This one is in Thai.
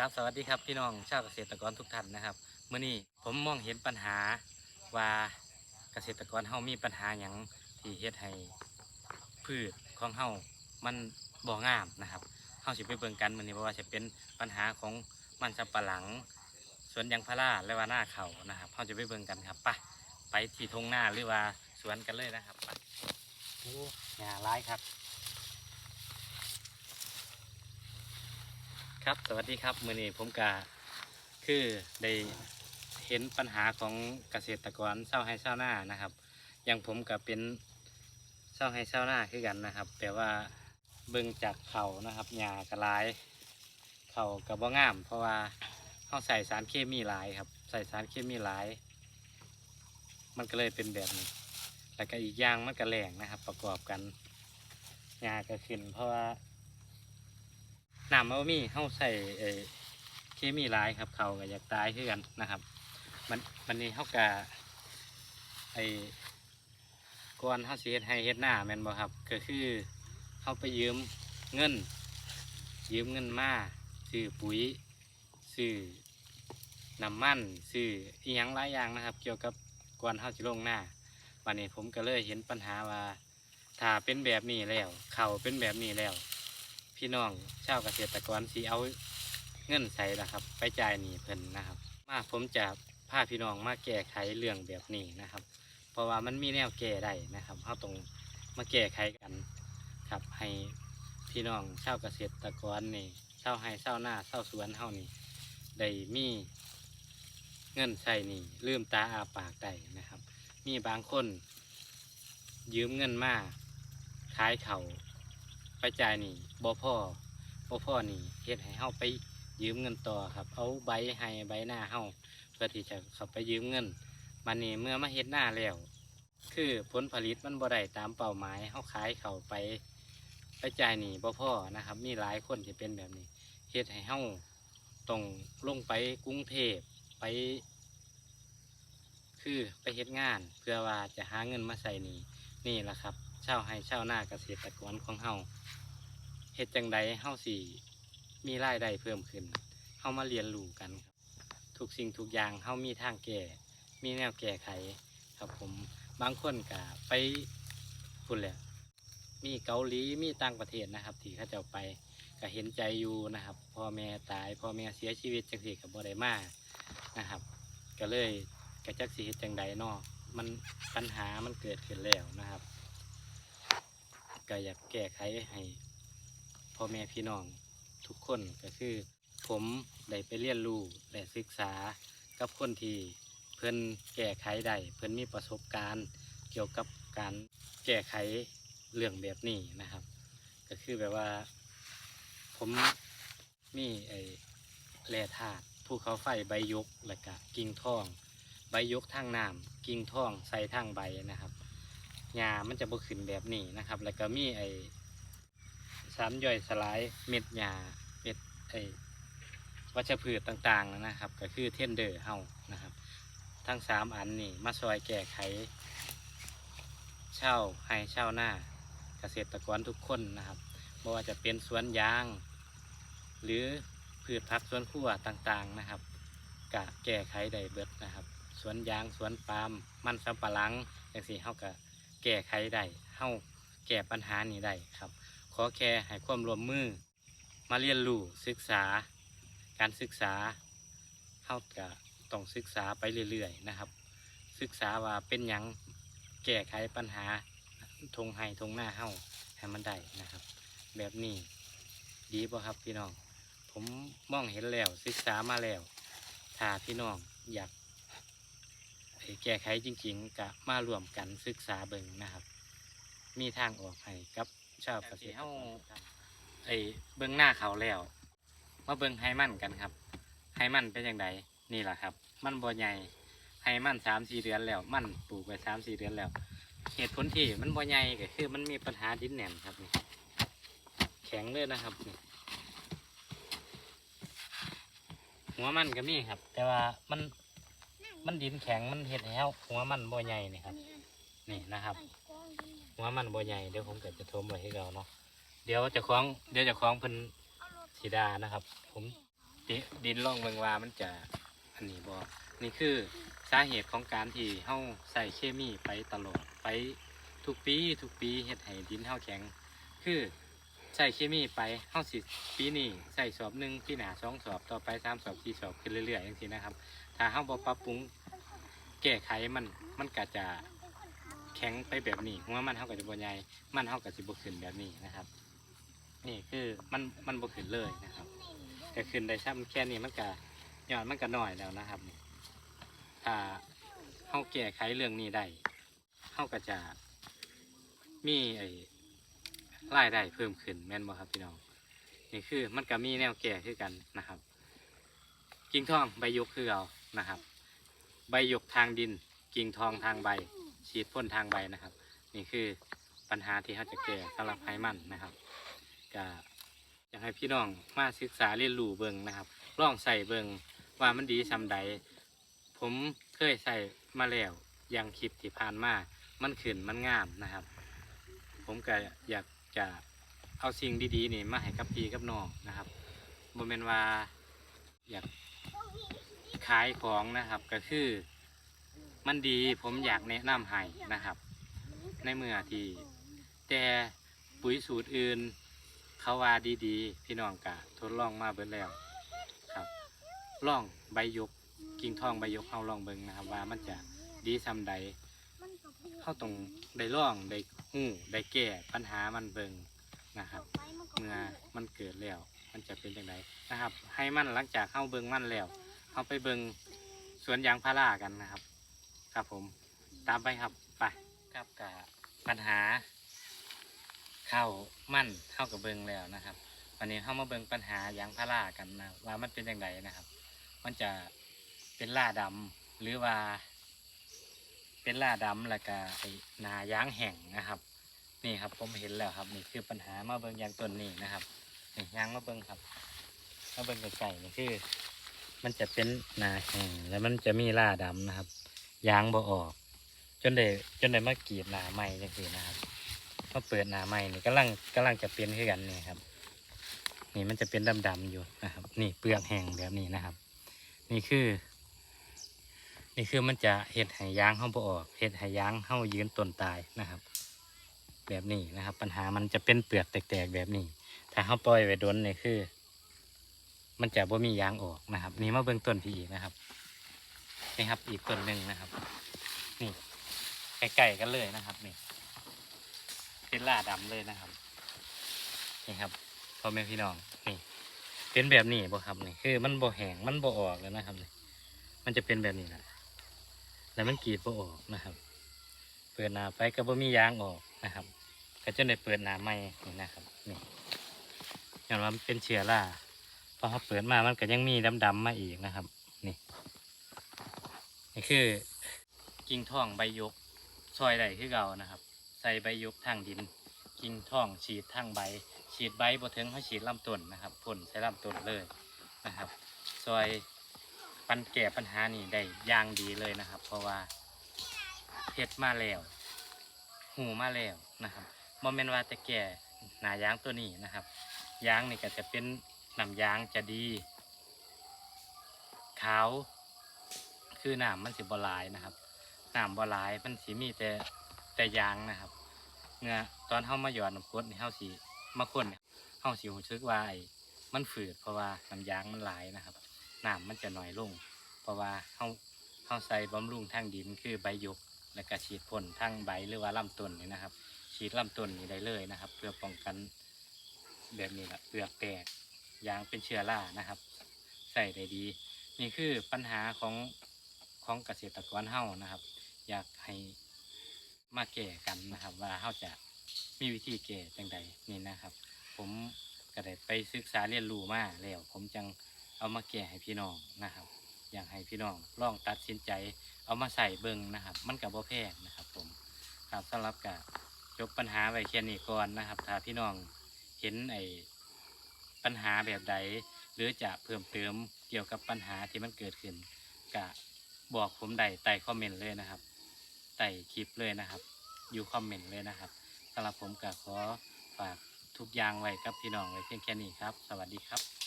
ครับสวัสดีครับพี่น้องชาวเกษตรกรทุกท่านนะครับเมื่อนี้ผมมองเห็นปัญหาว่าเกษตรกรเฮามีปัญหาอย่างที่เฮ็ดให้พืชของเฮามันบ่งามนะครับเฮาสิไปเบิ่งกันมื้อนี้เพราะว่าจะเป็นปัญหาของมันสำปะหลังสวนยางพาราและว่าหน้าเขานะครับเฮาจะไปเบิ่งกันครับไปไปที่ทงหน้าหรือว่าสวนกันเลยนะครับไปโอ้หญ้าร้ายครับ ครับสวัสดีครับมือนี้ผมกาคือได้เห็นปัญหาของเกษตรกรเศร้าให้เศร้าหน้านะครับ อย่างผมกับเป็นเศร้าให้เศร้าหน้าคือกันนะครับแต่ว่าเบิ่งจากเขานะครับหญ้ากระลาย เขากับบ่งาม เพราะว่าเขาใส่สารเคมีหลายครับ ใส่สารเคมีหลาย มันก็เลยเป็นแบบนี้ แล้วก็อีกอย่างมันก็แหลงนะครับ ประกอบกันหญ้าก็ขึ้น เพราะว่า น้ำมันบ่มีเฮาใส่เอ่อเคมีหลายครับเขาก็อยากตายคือกันนะครับ มันมันนี้เฮาก็ไอ้ก่อนเฮาสิเฮ็ดให้เฮ็ดหน้าแม่นบ่ครับ ก็คือเฮาไปยืมเงิน ยืมเงินมาซื้อปุ๋ยซื้อน้ำมันซื้ออีหยังหลายอย่างนะครับ เกี่ยวกับก่อนเฮาสิลงหน้าวันนี้ผมก็เลยเห็นปัญหาว่าถ้าเป็นแบบนี้แล้ว เขาเป็นแบบนี้แล้ว พี่น้องชาวเกษตรกรสีเอาเงินใส่นะครับ ไปจ่ายหนี้เพิ่นนะครับ มาผมจะพาพี่น้องมาแก้ไขเรื่องแบบนี้นะครับ เพราะว่ามันมีแนวแก้ได้นะครับเราต้องมาแก้ไขกันครับให้พี่น้องชาวเกษตรกรนี่ชาวไร่ชาวนาเช่าสวนเฮานี่ได้มีเงินใส่นี่ลืมตาอาปากได้นะครับ มีบางคนยืมเงินมาขายเขาว ไปจ่ายนี่บ่พ่อบ่พ่อนี่เฮ็ดให้เฮาไปยืมเงินต่อครับ เอาใบให้ใบหน้าเฮาเพื่อที่จะเขับไปยืมเงินมันนี่เมื่อมาเฮ็ดหน้าแล้ว คือผลผลิตมันบ่ได้ตามเป้าหมายเฮาขายเขาไปไปจ่ายนี่บ่พ่อนะครับ มีหลายคนที่เป็นแบบนี้เฮ็ดให้เฮาต้องลงไปกรุงเทพไป คือไปเฮ็ดงาน เพื่อว่าจะหาเงินมาใส่นี่นี่แหละครับ ชาวไร่ชาวนาเกษตรกรของเฮาเฮ็ดจังใดเฮาสิมีรายได้เพิ่มขึ้นเฮามาเรียนรู้กันครับ ทุกสิ่งทุกอย่างเฮามีทางแก้มีแนวแก้ไขครับผมบางคนก็ไปพุ่นแหละมีเกาหลีมีต่างประเทศนะครับที่เขาจ้าไปก็เห็นใจอยู่นะครับพ่อแม่ตายพ่อแม่เสียชีวิตจังซี่ก็บ่ได้มานะครับ ก็เลยกระจักสิเฮ็ดจังใดเนาะมันปัญหามันเกิดขึ้นแล้วนะครับ ก็อยากแก้ไขให้พ่อแม่พี่น้องทุกคนก็คือ ผมได้ไปเรียนรู้และศึกษากับคนที่เพิ่นแก้ไขได้เพิ่นมีประสบการณ์ เกี่ยวกับการแก้ไขเรื่องแบบนี้นะครับ ก็คือแบบว่า ผมมีไอ้แร่ธาตุภูเขาไฟใบยกและก็กิ่งทอง ใบยกทางน้ำกิ่งทองใส่ทางใบนะครับ หญ้ามันจะบ่ขึ้นแบบนี้นะครับ แล้วก็มีไอ้สารย่อยสลายเม็ดหญ้าเม็ดไอ้วัชพืชต่างๆนะครับ ก็คือเทนเดอร์เฮานะครับ ทั้งสามอันนี่มาซอยแก้ไข เช่าให้เช่าหน้าเกษตรกรทุกคนนะครับไม่ว่าจะเป็นสวนยาง หรือพืชผักสวนครัวต่างๆนะครับกะแก้ไขได้เบิดนะครับ สวนยางสวนปาล์มมันสำปะหลังอย่างสี่เฮากะ แก้ไขได้เฮาแก้ปัญหานี้ได้ครับ ขอแค่ให้ความร่วมมือ มาเรียนรู้ศึกษา การศึกษาเฮาก็ต้องศึกษาไปเรื่อยๆนะครับ ศึกษาว่าเป็นหยังแก้ไขปัญหาทงไห้ทงหน้าเฮาให้มันได้นะครับ แบบนี้ดีป่ะครับพี่น้อง ผมมองเห็นแล้วศึกษามาแล้วถ้าพี่น้องอยาก แก้ไขจริงๆกับมารวมกันศึกษาเบิ่งนะครับ มีทางออกให้กับชาวเกษตรกรไอ้เบิ่งหน้าเขาแล้วมาเบิ่งไฮมันกันครับไฮมันเป็นอยังไงนี่แหละครับ มันบ่ใหญ่ไฮมันสามสี่เดือนแล้ว มันปลูกไปสามสี่เดือนแล้ว เหตุผลที่มันบ่ใหญ่ก็คือ มันมีปัญหาดินแหนมครับนี่แข็งเลยนะครับนี่หัวมันก็มีครับ แต่ว่ามัน มันดินแข็งมันเห็ดแห้วหัวมันบ่ใหญ่นี่ครับ นี่นะครับหัวมันบ่ใหญ่เดี๋ยวผมก็จะทมไว้ให้เราเนาะเดี๋ยวจะคล้องเดี๋ยวจะคล้องเพิ่นสีดานะครับ ผมดินร่องเมืองวามันจะอันนี้บอนี่คือสาเหตุของการที่เฮาใส่เคมีไปตลอดไปทุกปีทุกปีเฮ็ดให้ดินเฮาแข็ง คือ ใส่เคมีไปเฮาสิปีนี้ใส่สอบหนึ่งปีหนาสองสอบต่อไปสามสอบสี่สอบขึ้นเรื่อยๆอย่างนี้นะครับ ถ้าเฮาบ่ปรับปรุงแก้ไขมันมันก็จะแข็งไปแบบนี้หัวมันเฮาก็จะบ่ใหญ่มันเฮาก็สิบ่ขึ้นแบบนี้นะครับ นี่คือมันมันบ่ขึ้นเลยนะครับก็ขึ้นได้ซ้ำแค่นี้มันก็ยอดมันก็น้อยแล้วนะครับถ้าเฮาแก้ไขเรื่องนี้ได้เฮาก็จะมีไอ้ รายได้เพิ่มขึ้นแม่นบ่ครับพี่น้องนี่คือมันก็มีแนวแก้คือกันนะครับ กิ่งทองใบยกคือเรานะครับ ใบยกทางดิน กิ่งทองทางใบ ฉีดพ่นทางใบนะครับ นี่คือปัญหาที่เขาจะแก้สำหรับไฮมันนะครับก็อยากให้พี่น้องมาศึกษาเรียนรู้เบิงนะครับลองใส่เบิงว่ามันดีซำใดผมเคยใส่มาแล้วอย่างคลิปที่ผ่านมา มันขึ้นมันงามนะครับ ผมก็อยาก จะเอาสิ่งดีๆนี่มาให้กับพี่กับน้องนะครับโมเมนว่าอยากขายของนะครับก็คือมันดีผมอยากแนะนำให้นะครับ ในเมื่อที่แต่ปุ๋ยสูตรอื่นเขาว่าดีๆ พี่น้องกะทดลองมาเบิ่แล้วครับลองใบยกกิ่งทองใบยกเข้าลองเบิ่งนะครับ ว่ามันจะดีซำใดเข้าตรงได้ลองได้ หู้ได้แก้ปัญหามันเบิ่งนะครับเมื่อมันเกิดแล้วมันจะเป็นอย่างไรนะครับ ให้มันหลังจากเข้าเบิ่งมันแล้วเอาไปเบิงสวนยางพารากันนะครับ ครับผมตามไปครับไปครับกับปัญหา เข้าวมั่นเข้ากับเบิงแล้วนะครับวันนี้เข้ามาเบิงปัญหายางพารากันนะว่ามันเป็นยังไงนะครับ มันจะเป็นล่าดำหรือว่า เป็นล่าดำแล้วก็ไอ้นายางแห้งนะครับ นี่ครับผมเห็นแล้วครับ นี่คือปัญหามาเบิงยางต้นนี้นะครับนี่ยางมาเบิงครับมาเบิงไก่นี่คือ มันจะเป็นนาแห้งแล้วมันจะมีล่าดำนะครับยางบ่ออก จนได้จนได้มากรีดหนาใหม่จังซี่นะครับมาเปิดหนาใหม่นี่กำลังกำลังจะเป็นขึ้นกันนี่ครับ นี่มันจะเป็นดำๆอยู่นะครับ นี่เปลือกแห้งแบบนี้นะครับ นี่คือ นี่คือมันจะเห็ดห้ยางเข้าบ่ออกเห็ดห้ยางเข้ายืนต้นตายนะครับ แบบนี้นะครับ ปัญหามันจะเป็นเปลือกแตกๆแบบนี้ ถ้าเข้าปล่อยไว้โดนนี่คือ มันจะบ่มียางออกนะครับ นี่มาเบื้องต้นพี่อีกนะครับนี่ครับ อีกต้นหนึ่งนะครับ นี่ใกล้ๆกันเลยนะครับนี่เป็นล่าดำเลยนะครับนี่ครับพ่อแม่พี่น้องนี่ เป็นแบบนี้บ่ครับนี่คือมันบ่แห้งมันบ่ออกแล้วนะครับนี่มันจะเป็นแบบนี้นะ แล้วมันกรีดบ่ออกนะครับ เปิดหนาไปก็บ่มียางออกนะครับ ก็จะได้เปิดหนาใหม่นี่นะครับนี่อย่างว่ามันเป็นเชื้อราพอเขาเปิดมามันก็ยังมีดำๆมาอีกนะครับ นี่นี่คือกิ่งท่องใบยกซอยใดคือเก่านะครับ ใส่ใบยกทางดิน กิ่งท่องฉีดทางใบ ฉีดใบบถึงเขาฉีดลำต้นนะครับพ่นใส่ลำต้นเลยนะครับ ซอย ปันแก้ปัญหานี่ได้อย่างดีเลยนะครับ เพราะว่าเฮ็ดมาแล้ว หูมาแล้วนะครับโมเมนว่าจะแก่หนายางตัวนี้นะครับยางนี่ก็จะเป็นน้ำยางจะดี ขาว คือน้ำมันสิบลายนะครับน้ำบลายมันสีมีแต่แต่ยางนะครับเมื่อตอนเข้ามาหยอดน้ำกรดนี่เข้าสีมาคนเนี่ยเข้าสีหูซึกว่าไอ้มันฝืดเพราะว่าน้ำยางมันหลายนะครับ น้ำมันจะหน้อยลง เพราะว่าเข้าเขาใส่บำรุงทางดินคือใบหยก และก็ฉีดพ่นทางใบหรือว่าลำต้นนี่นะครับ ฉีดลำต้นนี่ได้เลยนะครับ เพื่อป้องกันแบบนี้แหละเปลือกแตกยางเป็นเชื้อรานะครับ ใส่ได้ดี นี่คือปัญหาของของเกษตรกรเฮานะครับ อยากให้มาแก้กันนะครับ ว่าเฮาจะมีวิธีแก้จังใดนี่นะครับ ผมก็ได้ไปศึกษาเรียนรู้มาแล้วผมจัง เอามาแก้ให้พี่น้องนะครับ อยากให้พี่น้องลองตัดสินใจ เอามาใส่เบิ่งนะครับ มันกับบ่แพงนะครับผมครับสำหรับกะจบปัญหาไว้แค่นี้ก่อนนะครับ ถ้าพี่น้องเห็นไอ้ปัญหาแบบใด หรือจะเพิ่มเติมเกี่ยวกับปัญหาที่มันเกิดขึ้นกะบอกผมได้ใต้คอมเมนต์เลยนะครับใต้คลิปเลยนะครับ อยู่คอมเมนต์เลยนะครับสำหรับผมกะขอฝากทุกอย่างไว้กับพี่น้องไว้เพียงแค่นี้ครับ สวัสดีครับ